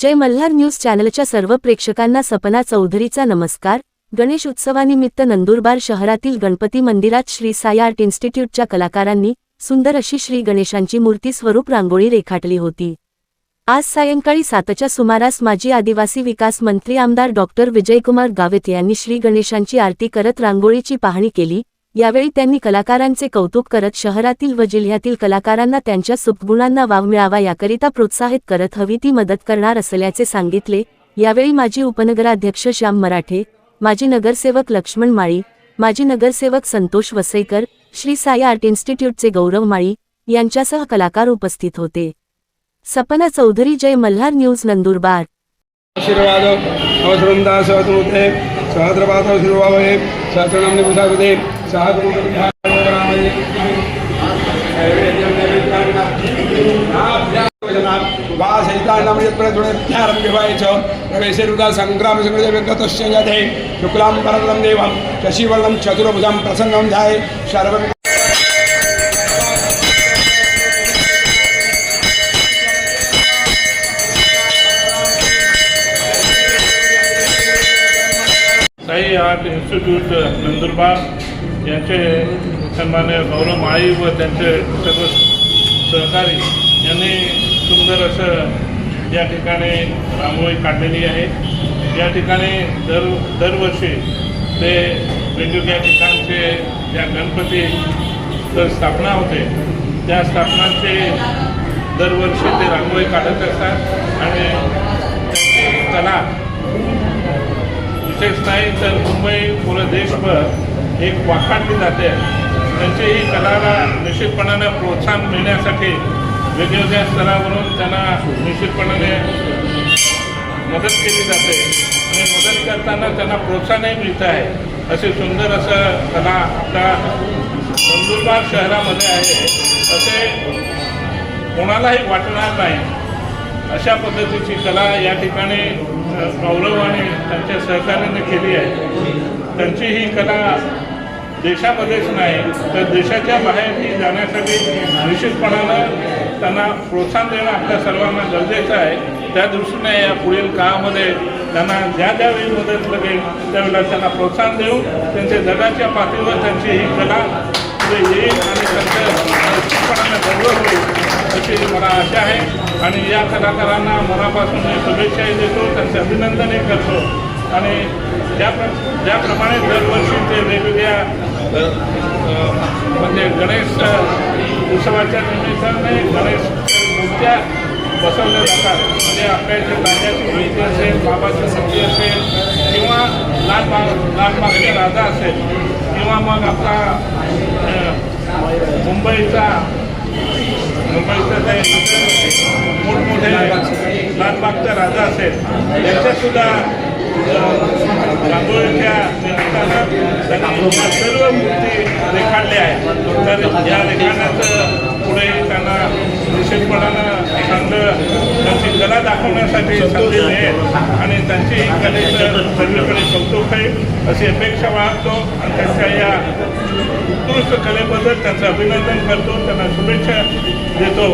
जय Malhar news चॅनलच्या सर्व प्रेक्षकांना सपना चौधरीचा नमस्कार. गणेश उत्सवानिमित्त नंदुरबार शहरातील गणपती मंदिरात श्री साई आर्ट इन्स्टिट्यूटच्या कलाकारांनी सुंदर अशी श्री गणेशांची मूर्ती स्वरूप रांगोळी रेखाटली होती. आज सायंकाळी सातच्या सुमारास माजी आदिवासी विकास मंत्री आमदार डॉक्टर विजयकुमार गावित यांनी श्री गणेशांची आरती करत रांगोळीची पाहणी केली. यावेळी त्यांनी कलाकारांचे कौतुक करत शहरातील व जिल्ह्यातील कलाकारांना त्यांच्या सुपगुणांना वाव मिळावा याकरिता प्रोत्साहित करत हवी ती मदत करणार असल्याचे सांगितले. यावेळी माजी उपनगराध्यक्ष श्याम मराठे माजी नगरसेवक लक्ष्मण माळी माजी नगरसेवक संतोष वसईकर श्री साई आर्ट इन्स्टिट्यूटचे गौरव माळी यांच्यासह कलाकार उपस्थित होते. सपना चौधरी जय मल्हार न्यूज नंदुरबार. आशीर्वाद अवसरंदा सहस्रमुते सहस्रपात शिरोभावे सहस्रनाम निबुधागते प्रवेशरुदा संग्राम संग्रतस्य शुक्लां परलं देवं शशिवर्णं चतुर्भुजं प्रसन्नं ध्याये शर्व साई आर्ट इन्स्टिट्यूट नंदुरबार। यांचे सन्मान्य गौरव माळी व त्यांचे सर्व सहकारी यांनी सुंदर असं या ठिकाणी रांगोळी काढलेली आहे. या ठिकाणी दर दरवर्षी ते वेगवेगळ्या ठिकाणचे ज्या गणपती तर स्थापना होते त्या स्थापनांचे दरवर्षी ते रांगोळी काढत असतात आणि त्यांची कला विशेष नाही तर मुंबई पूर्ण देशभर एक वाखाणली जाते. त्यांची ही कलाला निश्चितपणाने प्रोत्साहन मिळण्यासाठी वेगवेगळ्या स्तरावरून त्यांना निश्चितपणाने मदत केली जाते. आणि मदत करताना त्यांना प्रोत्साहनही मिळतं आहे. असे सुंदर असं कला आपल्या नंदुरबार शहरामध्ये आहे. असे कोणालाही वाटणार नाही. अशा पद्धतीची कला या ठिकाणी अ, गौरव आणि त्यांच्या सहकार्याने केली आहे. त्यांची ही कला देशामध्येच नाही तर देशाच्या बाहेरही जाण्यासाठी निश्चितपणानं त्यांना प्रोत्साहन देणं आपल्या सर्वांना गरजेचं आहे. त्या दृष्टीने या पुढील काळामध्ये त्यांना ज्या ज्या वेळी मदत लागेल त्यावेळेला त्यांना प्रोत्साहन देऊन त्यांच्या जगाच्या पातळीवर त्यांची ही कला पुढे येईल आणि त्यांचं निश्चितपणानं गौरव होईल अशी मला आशा आहे. आणि या कलाकारांना मनापासून मी शुभेच्छाही देतो त्यांचे अभिनंदनही करतो. आणि ज्या प्र ज्याप्रमाणे दरवर्षी ते वेगवेगळ्या अ, म्हणजे गणेश उत्सवाच्या निमित्ताने गणेश मूर्त्या बसवल्या जातात. म्हणजे आपल्या इथे राजाची माहिती असेल बाबाची शक्ती असेल किंवा लालबाग लालबागचा राजा असेल किंवा मग आपला मुंबईचा मुंबईचा मुंबईचं ते मोठमोठे लालबागचा राजा असेल यांच्यासुद्धा रांगोळीच्या निमित्तानं त्यांनी या सर्व मूर्ती रेखाडल्या आहेत तर या रेखाडण्याचं पुढे त्यांना विशेषपणानं चांगलं त्यांची कला दाखवण्यासाठी संधी मिळेल आणि त्यांची कलेचं सर्वीकडे कौतुक होईल अशी अपेक्षा बाळगतो आणि त्यांच्या या उत्कृष्ट कलेबद्दल त्यांचं अभिनंदन करतो त्यांना शुभेच्छा देतो.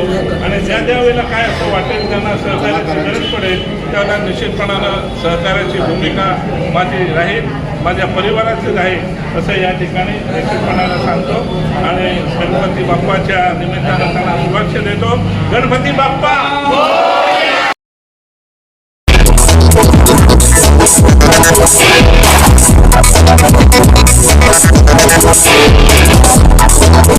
आणि ज्या ज्या वेळेला काय असं वाटेल त्यांना सहकार्याची गरज पडेल त्याला निश्चितपणानं सहकार्याची भूमिका माझी राहील माझ्या परिवाराची राहील असं या ठिकाणी निश्चितपणानं सांगतो. आणि गणपती बाप्पाच्या निमित्तानं त्यांना शुभेच्छा देतो. गणपती बाप्पा!